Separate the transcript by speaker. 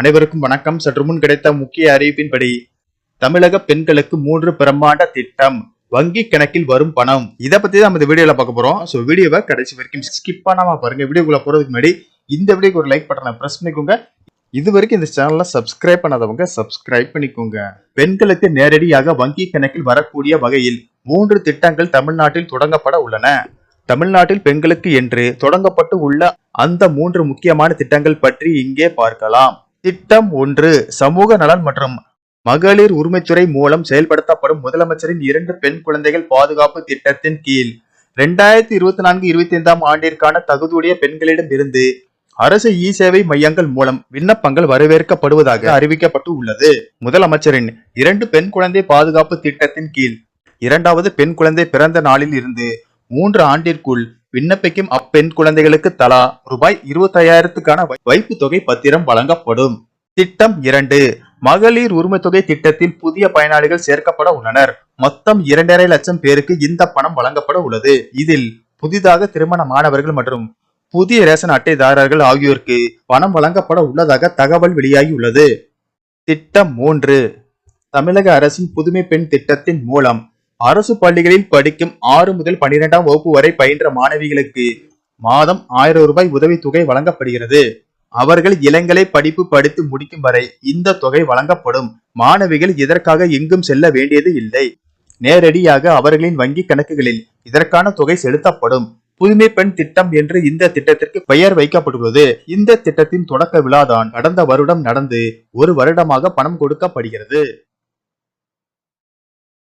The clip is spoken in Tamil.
Speaker 1: அனைவருக்கும் வணக்கம். சற்று முன் கிடைத்த முக்கிய அறிவிப்பின்படி தமிழக பெண்களுக்கு மூன்று பிரம்மாண்ட திட்டம் வங்கி கணக்கில் வரும் பணம். இதை பத்தி தான் நம்ம இந்த வீடியோல பார்க்க போறோம். ஸோ வீடியோவை கடைசி வரைக்கும் ஸ்கிப் பண்ணாம பாருங்க. வீடியோக்குள்ள போறதுக்கு முன்னாடி இந்த வீடியோக்கு ஒரு லைக் பட்டனை பிரஸ் பண்ணிக்கோங்க. இது வரைக்கும் இந்த சேனல்ல சப்ஸ்கிரைப் பண்ணாதவங்க சப்ஸ்கிரைப் பண்ணிக்கோங்க. பெண்களுக்கு நேரடியாக வங்கி கணக்கில் வரக்கூடிய வகையில் மூன்று திட்டங்கள் தமிழ்நாட்டில் தொடங்கப்பட உள்ளன. தமிழ்நாட்டில் பெண்களுக்கு என்று தொடங்கப்பட்டு உள்ள அந்த மூன்று முக்கியமான திட்டங்கள் பற்றி இங்கே பார்க்கலாம். திட்டம் ஒன்று. சமூக நலன் மற்றும் மகளிர் உரிமைத்துறை மூலம் செயல்படுத்தப்படும் முதலமைச்சரின் இரண்டு பெண் குழந்தைகள் பாதுகாப்பு திட்டத்தின் கீழ் ரெண்டாயிரத்தி இருபத்தி நான்கு இருபத்தி ஐந்தாம் ஆண்டிற்கான தகுதியுடைய பெண்களிடம் இருந்து அரசு இ சேவை மையங்கள் மூலம் விண்ணப்பங்கள் வரவேற்கப்படுவதாக அறிவிக்கப்பட்டு உள்ளது. முதலமைச்சரின் இரண்டு பெண் குழந்தை பாதுகாப்பு திட்டத்தின் கீழ் இரண்டாவது பெண் குழந்தை பிறந்த நாளில் இருந்து மூன்று ஆண்டிற்குள் விண்ணப்பிக்கும் அப்பெண் குழந்தைகளுக்கு தலா ரூபாய் இருபத்தையாயிரத்துக்கான வைப்பு தொகை பத்திரம் வழங்கப்படும். திட்டம் இரண்டு. மகளிர் உரிமை தொகை திட்டத்தில் புதிய பயனாளிகள் சேர்க்கப்பட உள்ளனர். மொத்தம் இரண்டரை லட்சம் பேருக்கு இந்த பணம் வழங்கப்பட உள்ளது. இதில் புதிதாக திருமணமானவர்கள் மற்றும் புதிய ரேஷன் அட்டைதாரர்கள் ஆகியோருக்கு பணம் வழங்கப்பட உள்ளதாக தகவல் வெளியாகியுள்ளது திட்டம் மூன்று. தமிழக அரசின் புதுமை பெண் திட்டத்தின் மூலம் அரசு பள்ளிகளில் படிக்கும் ஆறு முதல் பன்னிரெண்டாம் வகுப்பு வரை பயின்ற மாணவிகளுக்கு மாதம் ஆயிரம் ரூபாய் உதவித்தொகை வழங்கப்படுகிறது. அவர்கள் இளங்கலை படிப்பு படித்து முடிக்கும் வரை இந்த தொகை வழங்கப்படும். மாணவிகள் இதற்காக எங்கும் செல்ல வேண்டியது இல்லை. நேரடியாக அவர்களின் வங்கி கணக்குகளில் இதற்கான தொகை செலுத்தப்படும். புதுமை பெண் திட்டம் என்று இந்த திட்டத்திற்கு பெயர் வைக்கப்பட்டுள்ளது. இந்த திட்டத்தின் தொடக்க விழாதான் கடந்த வருடம் நடந்து ஒரு வருடமாக பணம் கொடுக்கப்படுகிறது.